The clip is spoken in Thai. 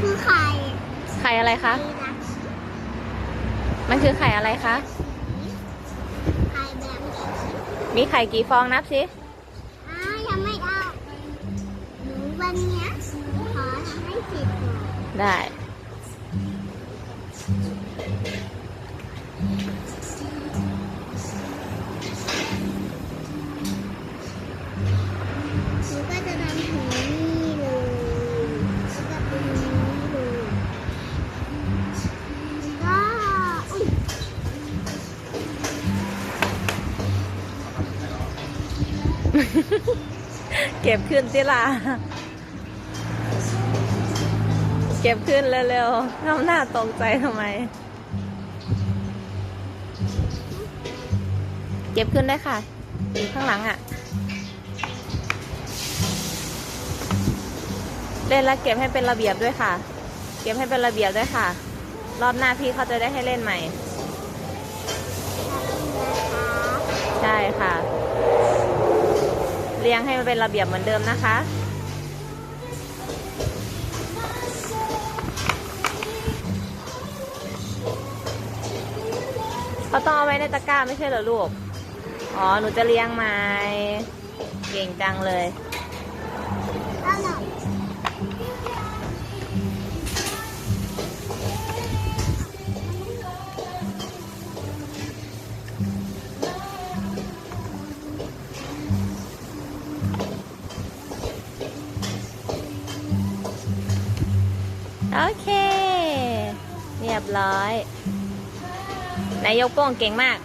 คือไข่ไข่อะไรคะไข่รักมันคือไข่อะไรคะไข่แบบมีไข่กี่ฟองนับสิอ้ายังไม่ได้หนูวันเนี้ยขอทำให้เสร็จก่อนได้ เก็บขึ้นสิล่ะ เก็บขึ้นเร็วๆทำหน้าตกใจทำไม เก็บขึ้นได้ค่ะ อยู่ข้างหลังอะ่ะ เล่นแล้วเก็บให้เป็นระเบียบด้วยค่ะ เก็บให้เป็นระเบียบด้วยค่ะ รอบหน้าพี่เขาจะได้ให้เล่นใหม่ ใช่ค่ะ เรียงให้มันเป็นระเบียบเหมือนเดิมนะคะ เขาต้องเอาไว้ในตะกร้าไม่ใช่เหรอลูก อ๋อ หนูจะเลี้ยงไม้เก่งจังเลยอาหน่อย โอเค เรียบร้อย นายยกโป้งเก่งมาก